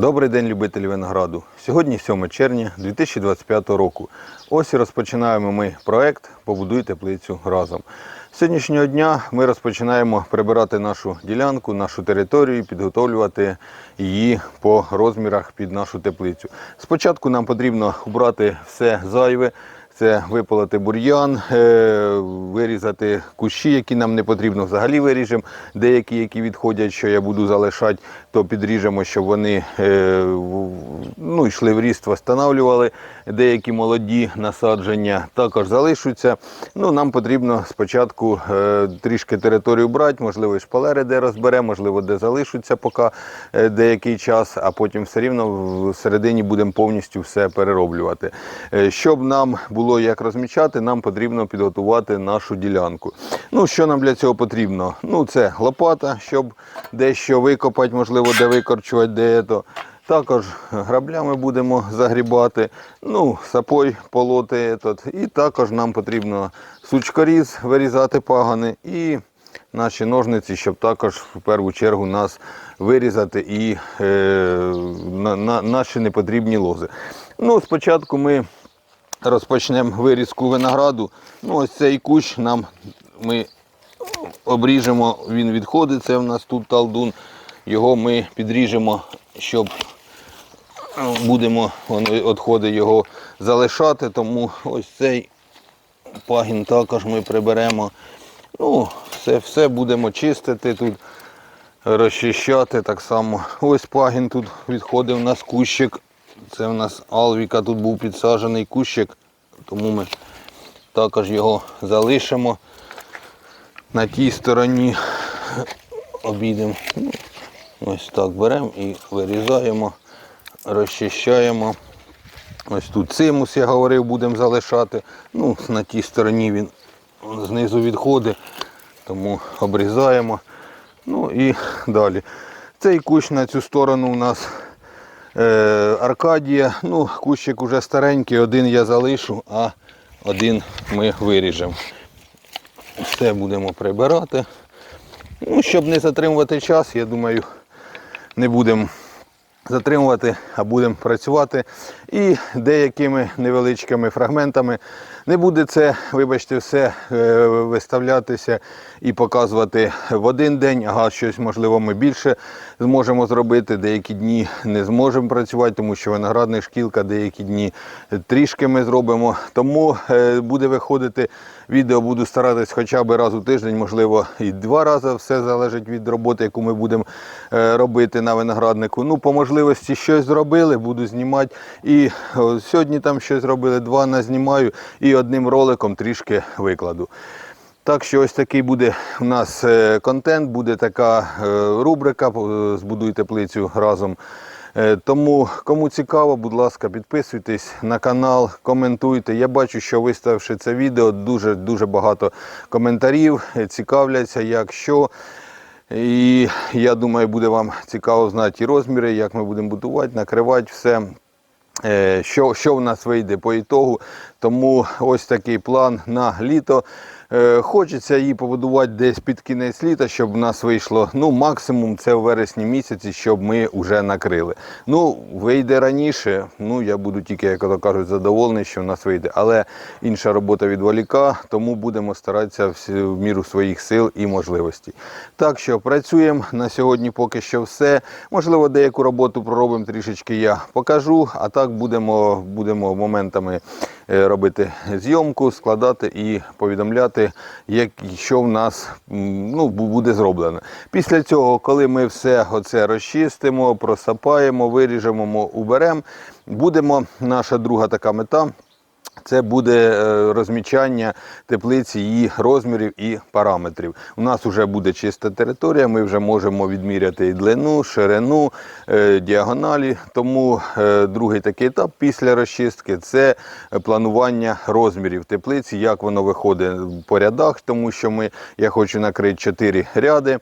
Добрий день, любителі винограду. Сьогодні 7 червня 2025 року. Ось і розпочинаємо ми проект Побудуй теплицю разом. З сьогоднішнього дня ми розпочинаємо прибирати нашу ділянку, нашу територію, підготовлювати її по розмірах під нашу теплицю. Спочатку нам потрібно убрати все зайве. Це випалити бур'ян, е, вирізати кущі, які нам не потрібно, взагалі виріжемо. Деякі, які відходять, що я буду залишати, то підріжемо, щоб вони е, ну, йшли в ріст, встановлювали. Деякі молоді насадження також залишаться. Ну, нам потрібно спочатку е, трішки територію брати, можливо, і шпалери де розберемо, можливо, де залишаться поки е, деякий час, а потім все рівно всередині будемо повністю все перероблювати. Щоб нам було як розмічати, нам потрібно підготувати нашу ділянку. Ну, що нам для цього потрібно? Ну, це лопата, щоб дещо викопати, можливо, де викорчувати, де то. Також граблями будемо загрібати, ну, сапой полоти. Этот. І також нам потрібно сучкоріз вирізати пагани і наші ножниці, щоб також в першу чергу нас вирізати і е, на, на, наші непотрібні лози. Ну, спочатку ми розпочнемо вирізку винограду. Ну, ось цей кущ нам ми обріжемо, він відходить, це в нас тут талдун. Його ми підріжемо, щоб е, будемо відходи його залишати, тому ось цей пагін також ми приберемо. Ну, все, все будемо чистити тут, розчищати так само. Ось пагін тут відходив у нас кущик. Це в нас Алвіка, тут був підсаджений кущик, тому ми також його залишимо. На тій стороні обійдемо. Ось так беремо і вирізаємо, розчищаємо. Ось тут цимус, я говорив, будемо залишати. Ну, на тій стороні він знизу відходить, тому обрізаємо. Ну і далі. Цей кущ на цю сторону у нас е, Аркадія. Ну, кущик уже старенький, один я залишу, а один ми виріжемо. Все будемо прибирати. Ну, щоб не затримувати час, я думаю, не будемо затримувати, а будемо працювати. І деякими невеличкими фрагментами не буде це, вибачте, все е, виставлятися і показувати в один день, ага, щось можливо ми більше зможемо зробити. Деякі дні не зможемо працювати, тому що виноградна шкілка, деякі дні трішки ми зробимо. Тому е, буде виходити відео, буду старатись хоча б раз у тиждень, можливо, і два рази. Все залежить від роботи, яку ми будемо е, робити на винограднику. Ну, по можливості щось зробили, буду знімати. І сьогодні там щось зробили, два назнімаю і одним роликом трішки викладу. Так що ось такий буде у нас е, контент, буде така е, рубрика е, Збудуй теплицю разом. Тому кому цікаво, будь ласка, підписуйтесь на канал, коментуйте. Я бачу, що виставивши це відео, дуже дуже багато коментарів, цікавляться, як що. І я думаю, буде вам цікаво знати і розміри, як ми будемо будувати, накривати все. Що, що в нас вийде по ітогу. Тому ось такий план на літо. Е, Хочеться її побудувати десь під кінець літа, щоб в нас вийшло ну, максимум це в вересні місяці, щоб ми вже накрили. Ну, вийде раніше, ну я буду тільки, як то кажуть, задоволений, що в нас вийде. Але інша робота відволіка, тому будемо старатися в міру своїх сил і можливостей. Так що працюємо на сьогодні поки що все. Можливо, деяку роботу проробимо трішечки я покажу, а так будемо, будемо моментами робити зйомку, складати і повідомляти, як, що в нас ну, буде зроблено. Після цього, коли ми все оце розчистимо, просапаємо, виріжемо, уберемо, будемо, наша друга така мета. Це буде е, розмічання теплиці, її розмірів і параметрів. У нас вже буде чиста територія, ми вже можемо відміряти і длину, ширину, е, діагоналі. Тому е, другий такий етап після розчистки це планування розмірів теплиці, як воно виходить по рядах, тому що ми, я хочу накрити 4 ряди,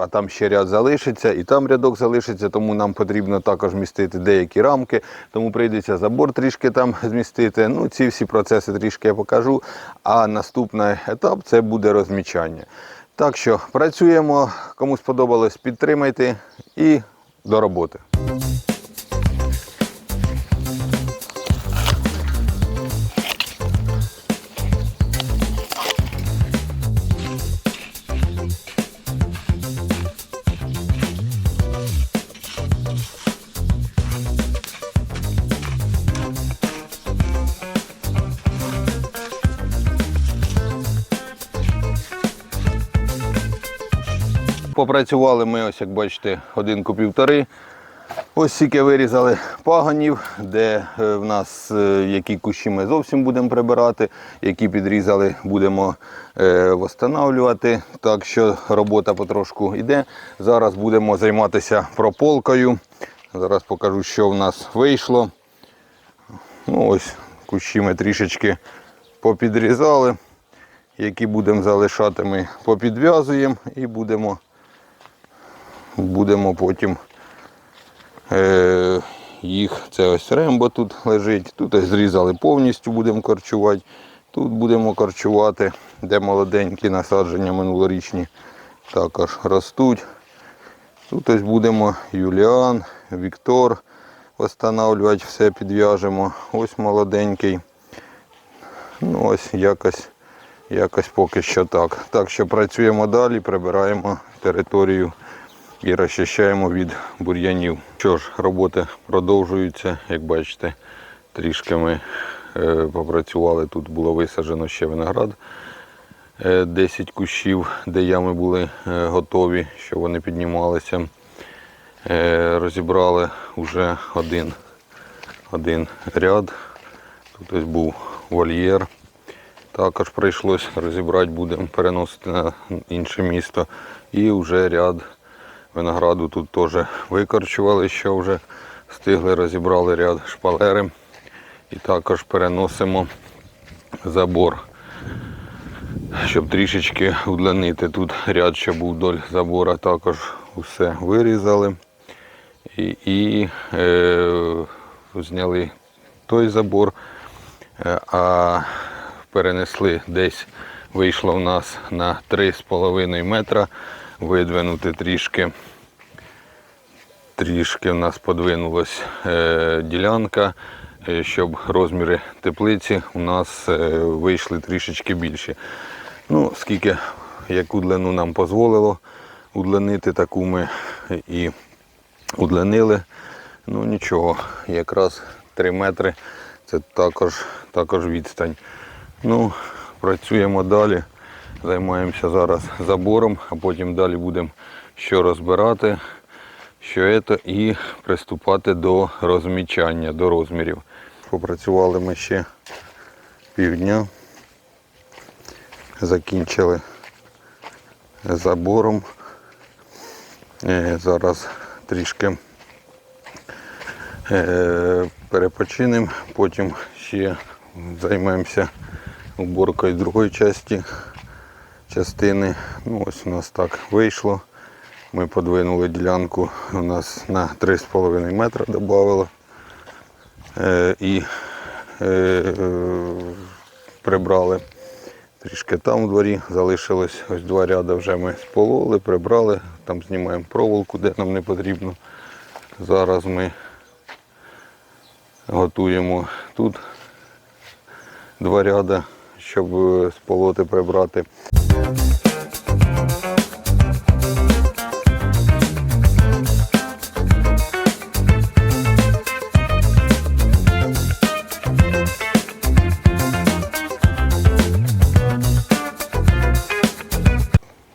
а там ще ряд залишиться, і там рядок залишиться, тому нам потрібно також містити деякі рамки, тому прийдеться забор трішки там змістити. Ну, ці всі процеси трішки я покажу. А наступний етап це буде розмічання. Так що працюємо. Кому сподобалось, підтримайте і до роботи. Попрацювали ми, ось як бачите, годинку півтори. Ось тільки вирізали пагонів, де е, в нас е, які кущі ми зовсім будемо прибирати, які підрізали, будемо е, восстанавлювати. Так що робота потрошку йде. Зараз будемо займатися прополкою. Зараз покажу, що в нас вийшло. Ну, ось кущі ми трішечки попідрізали. Які будемо залишати, ми попідв'язуємо і будемо, будемо потім е, їх. Це ось рембо тут лежить. Тут ось зрізали повністю, будемо корчувати. Тут будемо корчувати, де молоденькі насадження минулорічні також ростуть. Тут ось будемо Юліан, Віктор встановлювати, все підв'яжемо. Ось молоденький. Ну ось якось, якось поки що так. Так що працюємо далі, прибираємо територію і розчищаємо від бур'янів. Що ж, роботи продовжуються. Як бачите, трішки ми е, попрацювали. Тут було висаджено ще виноград. Е, 10 кущів, де ями були е, готові, що вони піднімалися. Е, Розібрали вже один, один ряд. Тут ось був вольєр. Також прийшлось розібрати, будемо переносити на інше місто. І вже ряд винограду тут теж викорчували, що вже встигли, розібрали ряд шпалери. І також переносимо забор щоб трішечки удлинити. Тут ряд, що був вдоль забора, також усе вирізали і, і е, зняли той забор, е, а перенесли десь, вийшло в нас на 3,5 метра, видвинути трішки. Трішки в нас подвинулась е, ділянка, е, щоб розміри теплиці у нас е, вийшли трішечки більші. Ну, скільки, яку длину нам дозволило удлинити, таку ми і удлинили. Ну нічого, якраз 3 метри це також, також відстань. Ну, працюємо далі, займаємося зараз забором, а потім далі будемо що розбирати, що це, і приступати до розмічання, до розмірів. Попрацювали ми ще півдня закінчили забором. Е, Зараз трішки е, перепочинемо, потім ще займемося уборкою другої частини, частини. Ну, ось у нас так вийшло. Ми подвинули ділянку, у нас на 3,5 метра додавало. Е, і е, прибрали трішки там у дворі, залишилось ось два ряди вже ми спололи, прибрали, там знімаємо проволоку, де нам не потрібно. Зараз ми готуємо тут два ряди, щоб е, сполоти прибрати.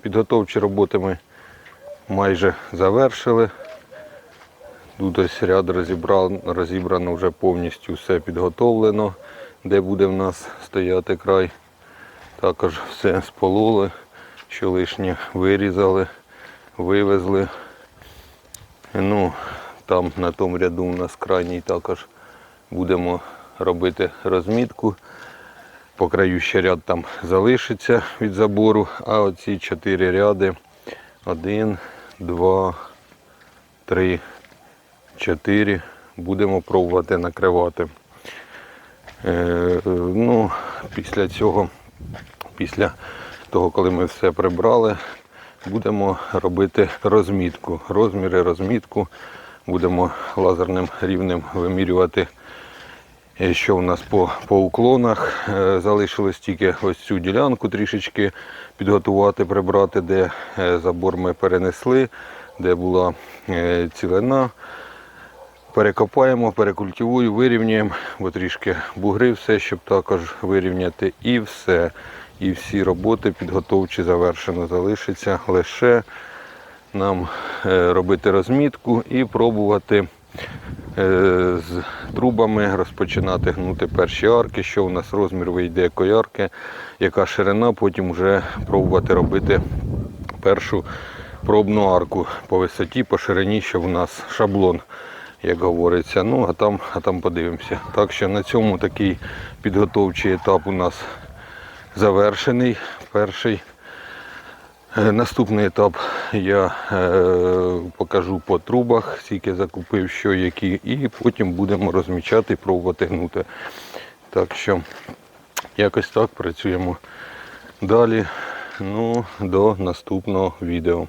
Підготовчі роботи ми майже завершили. Тут ось ряд розібрано, розібрано вже повністю все підготовлено, де буде в нас стояти край. Також все спололи, що лишнє вирізали, вивезли. Ну, Там на тому ряду у нас крайній також будемо робити розмітку. По краю ще ряд там залишиться від забору, а оці чотири ряди. Один, два, три, чотири. Будемо пробувати накривати. Е, е, ну, після цього, після того, коли ми все прибрали, будемо робити розмітку. Розміри, розмітку. Будемо лазерним рівнем вимірювати, е, що у нас по, по уклонах. Е, Залишилось тільки ось цю ділянку трішечки підготувати, прибрати, де е, забор ми перенесли, де була цілина. Перекопаємо, перекультивую, вирівнюємо, бо трішки бугри все, щоб також вирівняти. І все. І всі роботи підготовчі завершено. Залишиться лише нам е, робити розмітку і пробувати е, з трубами розпочинати гнути перші арки, що у нас розмір вийде якої арки, яка ширина, потім вже пробувати робити першу пробну арку по висоті, по ширині, що у нас шаблон, як говориться. Ну, а там, а там подивимося. Так що на цьому такий підготовчий етап у нас завершений. Перший. Е, Наступний етап я е, покажу по трубах, скільки закупив, що які, і потім будемо розмічати пробувати гнути. Так що якось так працюємо далі. Ну, до наступного відео.